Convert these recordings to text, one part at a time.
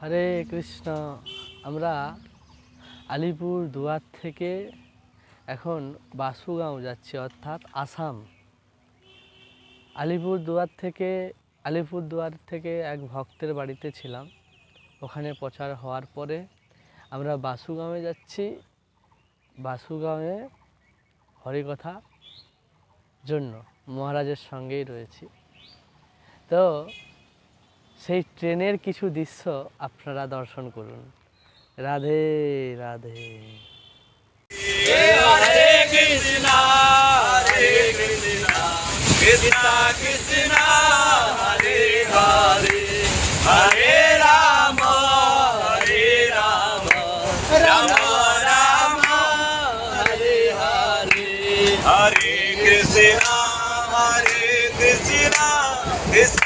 হরে কৃষ্ণ। আমরা আলিপুর দুয়ার থেকে এখন বাসুগাঁও যাচ্ছি, অর্থাৎ আসাম। আলিপুর দুয়ার থেকে, আলিপুর দুয়ার থেকে এক ভক্তের বাড়িতে ছিলাম। ওখানে প্রচার হওয়ার পরে আমরা বাসুগাঁওয়ে যাচ্ছি। বাসুগাঁওয়ে হরিকথা জন্য মহারাজের সঙ্গেই রয়েছি। তো সেই ট্রেনের কিছু দৃশ্য আপনারা দর্শন করুন। রাধে রাধে। This is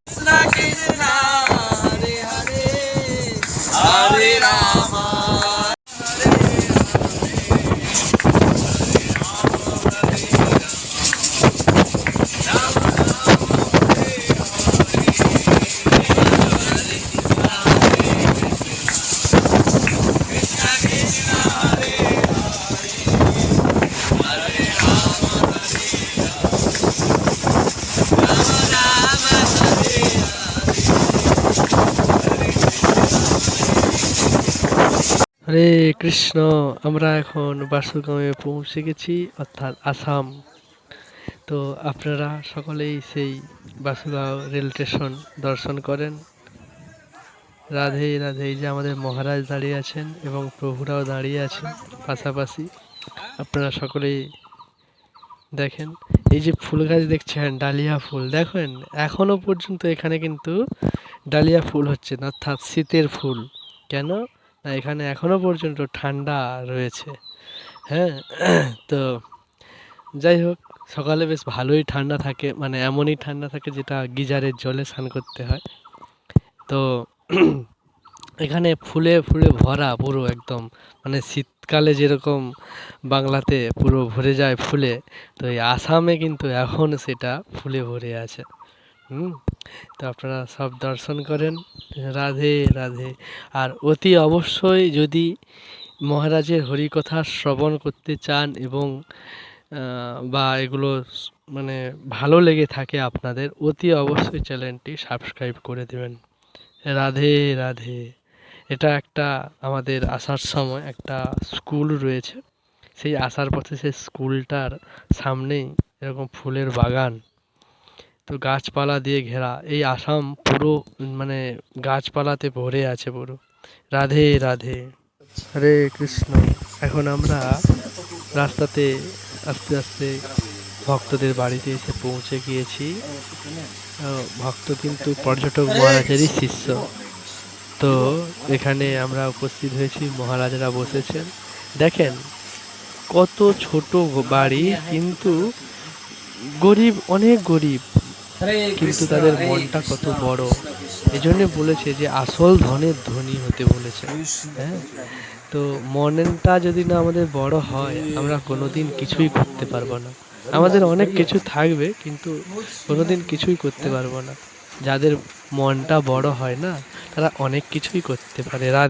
কৃষ্ণ কৃষ্ণ হরে কৃষ্ণ, আমরা এখন বাসুগাঁওয়ে পৌঁছে গেছি, অর্থাৎ আসাম। তো আপনারা সকলেই সেই বাসুগাঁও রেল স্টেশন দর্শন করেন। রাধে রাধে যে আমাদের মহারাজ দাঁড়িয়ে আছেন এবং প্রভুরাও দাঁড়িয়ে আছেন পাশাপাশি, আপনারা সকলেই দেখেন। এই যে ফুল গাছ দেখছেন, ডালিয়া ফুল, দেখেন? এখনও পর্যন্ত এখানে কিন্তু ডালিয়া ফুল হচ্ছে অর্থাৎ শীতের ফুল। কেন? না, এখানে এখনও পর্যন্ত ঠান্ডা রয়েছে। হ্যাঁ তো যাই হোক, সকালে বেশ ভালোই ঠান্ডা থাকে মানে এমনই ঠান্ডা থাকে যেটা গিজারের জলে স্নান করতে হয়। তো এখানে ফুলে ফুলে ভরা পুরো একদম মানে শীতকালে যেরকম বাংলাতে পুরো ভরে যায় ফুলে, তো এই আসামে কিন্তু এখন সেটা ফুলে ভরে আছে। হুম? তো আপনারা সব দর্শন করেন। রাধে রাধে। আর অতি অবশ্যই যদি মহারাজের হরিকথা শ্রবণ করতে চান এবং বা এগুলো মানে ভালো লেগে থাকে আপনাদের, অতি অবশ্যই চ্যানেলটি সাবস্ক্রাইব করে দেবেন। রাধে রাধে। এটা একটা আমাদের আসার সময় একটা স্কুল রয়েছে। সেই আসার পথে সেই স্কুলটার সামনেই এরকম ফুলের বাগান। তো গাছপালা দিয়ে ঘেরা। এই আসাম পুরো মানে গাছপালাতে ভরে আছে পুরো। রাধে রাধে। হরে কৃষ্ণ। এখন আমরা রাস্তাতে আস্তে আস্তে ভক্তদের বাড়িতে এসে পৌঁছে গিয়েছি। ভক্ত কিন্তু পর্যটক মহারাজেরই শিষ্য। তো এখানে আমরা উপস্থিত হয়েছি, মহারাজারা বসেছেন। দেখেন, কত ছোট বাড়ি, কিন্তু গরিব, অনেক গরিব। কিন্তু তাদের মনটা কত বড়। এই জন্য বলেছে যে আসল ধনের ধনী হতে বলেছে। হ্যাঁ? তো মনটা যদি না আমাদের বড় হয় আমরা কোনোদিন কিছুই করতে পারব না। আমাদের অনেক কিছু থাকবে কিন্তু কোনোদিন কিছুই করতে পারব না। যাদের মনটা বড় হয় না তারা অনেক কিছুই করতে পারে। রাত